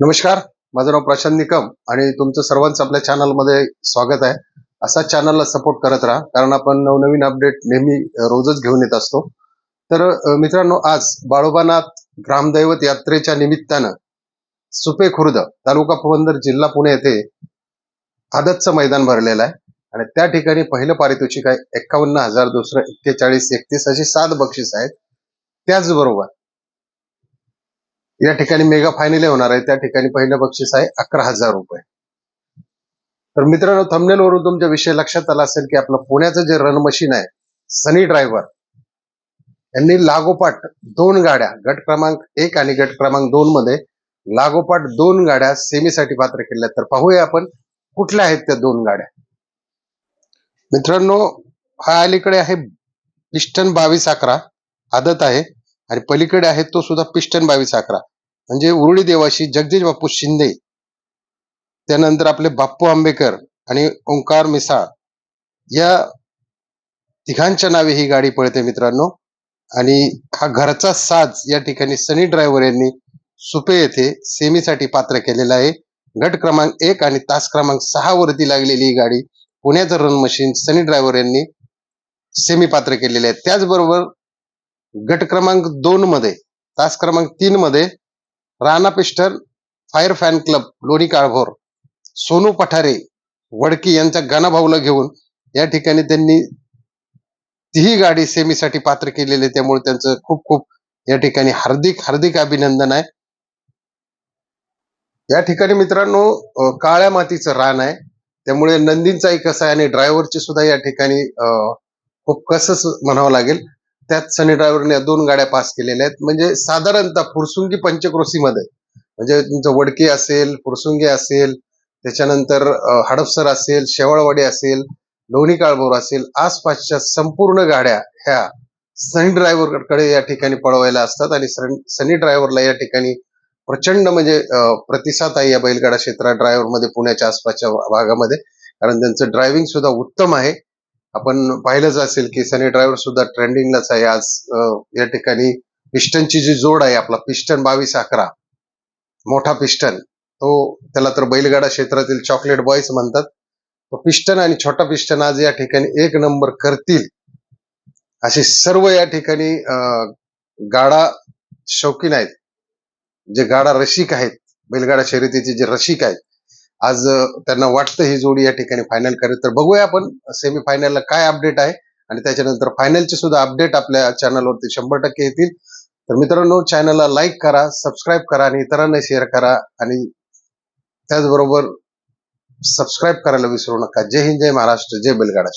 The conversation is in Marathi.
नमस्कार माझं नाव प्रशांत निकम आणि तुमचं सर्वांचं आपल्या चॅनलमध्ये स्वागत आहे. असा चॅनलला सपोर्ट करत राहा कारण आपण नवनवीन अपडेट नेहमी रोजच घेऊन येत असतो. तर मित्रांनो आज बाळोबानाथ ग्रामदैवत यात्रेच्या निमित्तानं सुपे खुर्द तालुका पुरंदर जिल्हा पुणे येथे आदतचं मैदान भरलेलं आहे. आणि त्या ठिकाणी पहिलं पारितोषिक आहे एक्कावन्न हजार दुसरं एक्केचाळीस एकतीस अशी सात बक्षीस आहेत. त्याचबरोबर या ठिकाणी मेगा फायनल होणार आहे. त्या ठिकाणी पहिलं बक्षीस आहे अकरा हजार रुपये. तर मित्रांनो thumbnail वरून तुमच्या विषय लक्षात आला असेल की आपलं पुण्याचं जे रन मशीन आहे सनी ड्रायव्हर यांनी लागोपाठ दोन गाड्या गट क्रमांक एक आणि गट क्रमांक दोन मध्ये लागोपाठ दोन गाड्या सेमीसाठी पात्र केल्या. तर पाहूया आपण कुठल्या आहेत त्या दोन गाड्या. मित्रांनो हा अलीकडे आहे पिस्टन बावीस अकरा आदत आहे. आणि पलीकडे आहे तो सुद्धा पिस्टन बावीस अकरा. म्हणजे उरुळी देवाशी जगदीश बापू शिंदे त्यानंतर आपले बाप्पू आंबेकर आणि ओंकार मिसाळ या तिघांच्या नावे ही गाडी पळते मित्रांनो. आणि हा घरचा साज या ठिकाणी सनी ड्रायव्हर यांनी सुपे येथे सेमीसाठी पात्र केलेला आहे. गट क्रमांक एक आणि तास क्रमांक सहा वरती लागलेली ही गाडी पुण्याचं रन मशीन सनी ड्रायव्हर यांनी सेमी पात्र केलेले आहे. त्याचबरोबर गट क्रमांक दोन मध्ये तास क्रमांक तीन मध्ये Rana piston fire fan club Loni Kalbhor Sonu Pathare Wadki यांचा गणाभाऊला घेऊन या ठिकाणी त्यांनी तीही गाडी सेमीसाठी पात्र केलेली आहे. त्यामुळे त्यांचं खूप खूप या ठिकाणी हार्दिक हार्दिक अभिनंदन आहे. या ठिकाणी मित्रांनो काळ्या मातीचं रान आहे. त्यामुळे नंदींचाही कसं आहे आणि ड्रायव्हरची सुद्धा या ठिकाणी खूप कसच म्हणावं लागेल. त्यात सनी ड्रायव्हरने या दोन गाड्या पास केलेल्या आहेत. म्हणजे साधारणतः फुरसुंगी पंचक्रोशीमध्ये म्हणजे तुमचं वडकी असेल फुरसुंगी असेल त्याच्यानंतर हडपसर असेल शेवाळवाडी असेल लोणी काळभोर असेल आसपासच्या संपूर्ण गाड्या ह्या सनी ड्रायव्हरकडे या ठिकाणी पळवायला असतात आणि सनी- ड्रायव्हरला या ठिकाणी प्रचंड म्हणजे प्रतिसाद आहे या बैलगाडा क्षेत्रात ड्रायव्हरमध्ये पुण्याच्या आसपासच्या भागामध्ये. कारण त्यांचं ड्रायव्हिंग सुद्धा उत्तम आहे. आपण पाहिलंच असेल की सनी ड्रायव्हर सुद्धा ट्रेंडिंगलाच आहे आज. या ठिकाणी पिस्टनची जी जोड आहे आपला पिस्टन बावीस अकरा मोठा पिस्टन तो त्याला तर बैलगाडा क्षेत्रातील चॉकलेट बॉईज म्हणतात. तो पिस्टन आणि छोटा पिस्टन आज या ठिकाणी एक नंबर करतील. असे सर्व या ठिकाणी गाडा शौकीन आहेत. जे गाडा रसिक आहेत बैलगाडा शर्यतीचे जे रसिक आहेत आज त्यांना वाटतं ही जोडी या ठिकाणी फायनल करेल. तर बघूया आपण सेमी फायनलला काय अपडेट आहे आणि त्याच्यानंतर फायनलचे सुद्धा अपडेट आपल्या चॅनलवरती शंभर टक्के येतील. तर मित्रांनो चॅनलला लाईक करा सबस्क्राईब करा आणि इतरांना शेअर करा आणि त्याचबरोबर सबस्क्राईब करायला विसरू नका. जय हिंद जय महाराष्ट्र जय बैलगाडा.